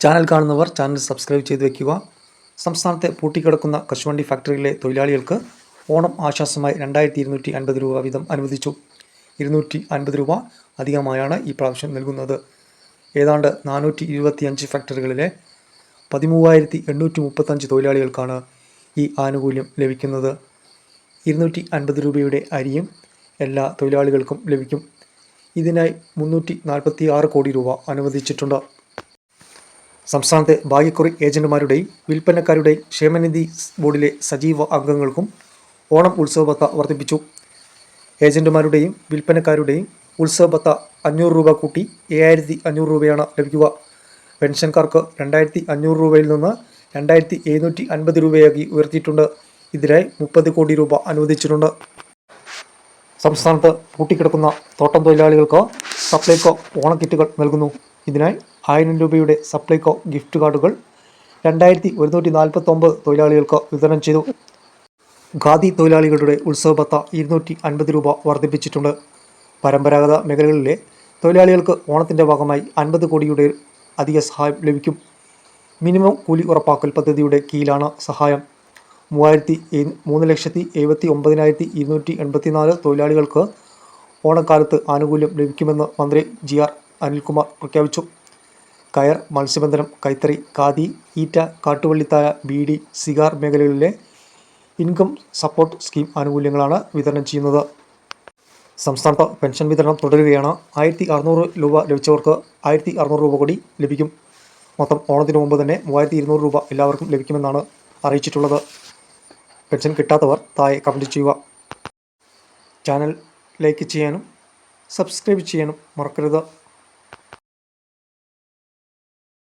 Channel കാണുന്നവർ channel subscribe ചെയ്ത് വെക്കുക. സംസ്ഥാനത്തെ പൂട്ടിക്കിടക്കുന്ന കശുവണ്ടി ഫാക്ടറിയിലെ തൊഴിലാളികൾക്ക് ഓണം ആശ്വാസമായി രണ്ടായിരത്തി ഇരുന്നൂറ്റി അൻപത് രൂപ വീതം അനുവദിച്ചു. ഇരുന്നൂറ്റി അൻപത് രൂപ അധികമായാണ് ഈ പ്രാവശ്യം നൽകുന്നത്. ഏതാണ്ട് നാനൂറ്റി ഇരുപത്തി അഞ്ച് ഫാക്ടറികളിലെ പതിമൂവായിരത്തി എണ്ണൂറ്റി മുപ്പത്തഞ്ച് തൊഴിലാളികൾക്കാണ് ഈ ആനുകൂല്യം ലഭിക്കുന്നത്. ഇരുന്നൂറ്റി അൻപത് രൂപയുടെ അരിയും എല്ലാ തൊഴിലാളികൾക്കും ലഭിക്കും. ഇതിനായി മുന്നൂറ്റി നാൽപ്പത്തി ആറ് കോടി രൂപ അനുവദിച്ചിട്ടുണ്ട്. സംസ്ഥാനത്തെ ഭാഗ്യക്കുറി ഏജന്റുമാരുടെയും വിൽപ്പനക്കാരുടെയും ക്ഷേമനിധി ബോർഡിലെ സജീവ അംഗങ്ങൾക്കും ഓണം ഉത്സവബത്ത വർദ്ധിപ്പിച്ചു. ഏജന്റുമാരുടെയും വിൽപ്പനക്കാരുടെയും ഉത്സവബത്ത അഞ്ഞൂറ് രൂപ കൂട്ടി ഏഴായിരത്തി അഞ്ഞൂറ് രൂപയാണ് ലഭിക്കുക. പെൻഷൻകാർക്ക് രണ്ടായിരത്തി അഞ്ഞൂറ് രൂപയിൽ നിന്ന് രണ്ടായിരത്തി എഴുന്നൂറ്റി അൻപത് രൂപയാക്കി ഉയർത്തിയിട്ടുണ്ട്. ഇതിനായി മുപ്പത് കോടി രൂപ അനുവദിച്ചിട്ടുണ്ട്. സംസ്ഥാനത്ത് പൂട്ടിക്കിടക്കുന്ന തോട്ടം തൊഴിലാളികൾക്ക് സപ്ലൈകോ ഓണക്കിറ്റുകൾ നൽകുന്നു. ഇതിനായി ആയിരം രൂപയുടെ സപ്ലൈകോ ഗിഫ്റ്റ് കാർഡുകൾ രണ്ടായിരത്തി ഒരുന്നൂറ്റി നാൽപ്പത്തൊമ്പത് തൊഴിലാളികൾക്ക് വിതരണം ചെയ്തു. ഖാദി തൊഴിലാളികളുടെ ഉത്സവ ഭത്ത ഇരുന്നൂറ്റി അൻപത് രൂപ വർദ്ധിപ്പിച്ചിട്ടുണ്ട്. പരമ്പരാഗത മേഖലകളിലെ തൊഴിലാളികൾക്ക് ഓണത്തിന്റെ ഭാഗമായി അൻപത് കോടിയുടെ അധിക സഹായം ലഭിക്കും. മിനിമം കൂലി ഉറപ്പാക്കൽ പദ്ധതിയുടെ കീഴിലാണ് സഹായം. മൂവായിരത്തി മൂന്ന് ലക്ഷത്തി എഴുപത്തി ഒമ്പതിനായിരത്തി ഇരുന്നൂറ്റി എൺപത്തി നാല് തൊഴിലാളികൾക്ക് ഓണക്കാലത്ത് ആനുകൂല്യം ലഭിക്കുമെന്ന് മന്ത്രി ജി ആർ അനിൽകുമാർ പ്രഖ്യാപിച്ചു. കയർ മത്സ്യബന്ധനം കൈത്തറി ഖാദി ഈറ്റ കാട്ടുവള്ളിത്തായ ബീഡി സിഗാർ മേഖലകളിലെ ഇൻകം സപ്പോർട്ട് സ്കീം ആനുകൂല്യങ്ങളാണ് വിതരണം ചെയ്യുന്നത്. സംസ്ഥാനത്ത് പെൻഷൻ വിതരണം തുടരുകയാണ്. ആയിരത്തി അറുന്നൂറ് രൂപ ലഭിച്ചവർക്ക് ആയിരത്തി അറുന്നൂറ് രൂപ കൂടി ലഭിക്കും. മൊത്തം ഓണത്തിന് മുമ്പ് തന്നെ മൂവായിരത്തി ഇരുന്നൂറ് രൂപ എല്ലാവർക്കും ലഭിക്കുമെന്നാണ് അറിയിച്ചിട്ടുള്ളത്. പെൻഷൻ കിട്ടാത്തവർ താഴെ കമന്റ് ചെയ്യുക. ചാനൽ ലൈക്ക് ചെയ്യാനും സബ്സ്ക്രൈബ് ചെയ്യാനും മറക്കരുത്.